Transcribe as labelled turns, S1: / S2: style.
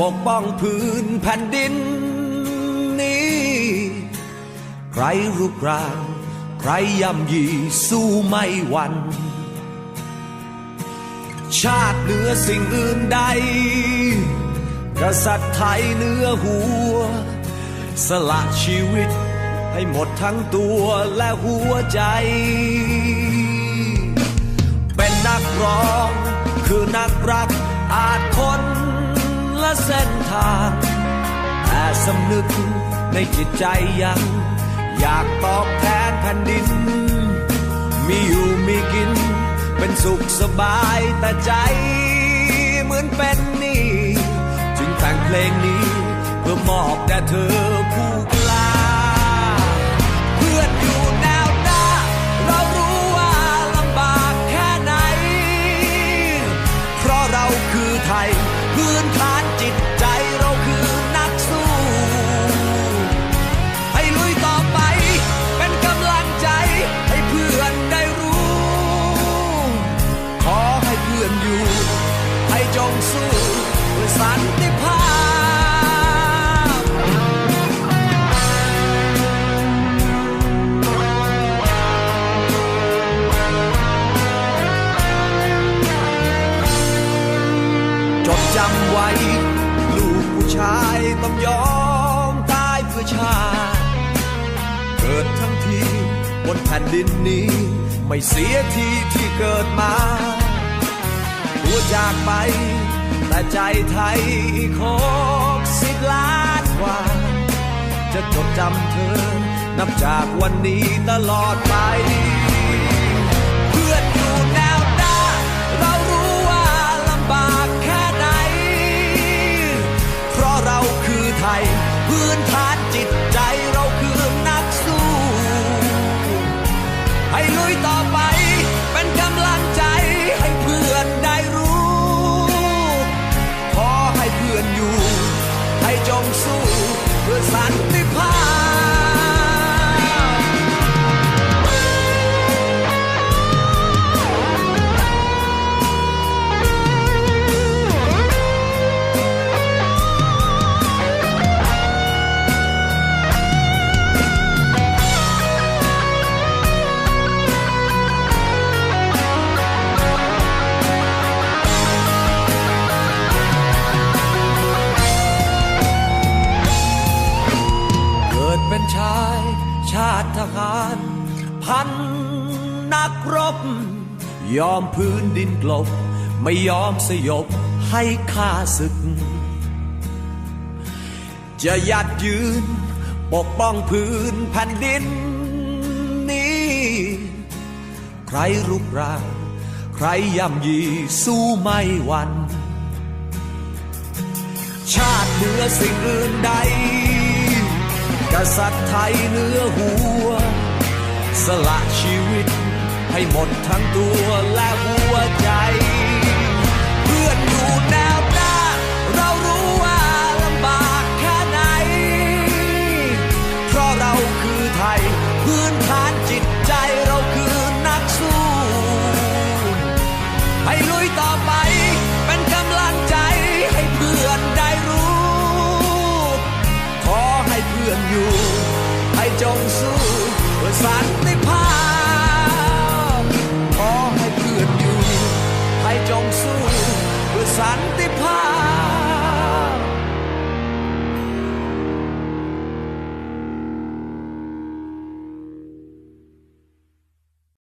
S1: ปกป้องพื้นแผ่นดินนี้ ใครรุกรานใครย่ำยีสู้ไม่หวันชาติเหนือสิ่งอื่นใด กษัตริย์ไทยเหนือหัว สละชีวิตให้หมดทั้งตัวและหัวใจ เป็นนักร้อง เส้นทาง แต่สำนึกในจิตใจยัง อยากตอบแทนแผ่นดิน มีอยู่มีกิน เป็นสุขสบายแต่ใจเหมือนเป็นหนี้จึงแต่งเพลงนี้ เพื่อมอบแด่เธอผู้กล้าเพื่อนอยู่แนวหน้า เรารู้ว่าลำบากแค่ไหน เพราะเราคือไทย พื้นฐานจิต นแผ่นดินนี้ ไม่เสียทีที่เกิดมาหัวจากไป แต่ใจไทยอีกหกสิบล้านกว่า จะจดจำเธอ นับจากวันนี้ตลอดไป ให้ลุยต่อไป เป็นกำลังใจให้เพื่อนได้รู้ ขอให้เพื่อนอยู่ ให้จงสู้เพื่อสันติภาพ ทหาร พันนักรบ ยอมพื้นดินกลบ ไม่ยอมสยบให้ข้าศึก จะยัดยืน ปกป้องพื้นแผ่นดินนี้ ใครรุกรานใครย่ำยีสู้ไม่หวันชาติเหนือสิ่งอื่นใด กษัตริย์ไทยเนื้อหัว สละชีวิตให้หมดทั้งตัวและหัวใจ เพื่อนอยู่แนวหน้า เรารู้ว่าลำบากแค่ไหน เพราะเราคือไทย พื้นฐานจิต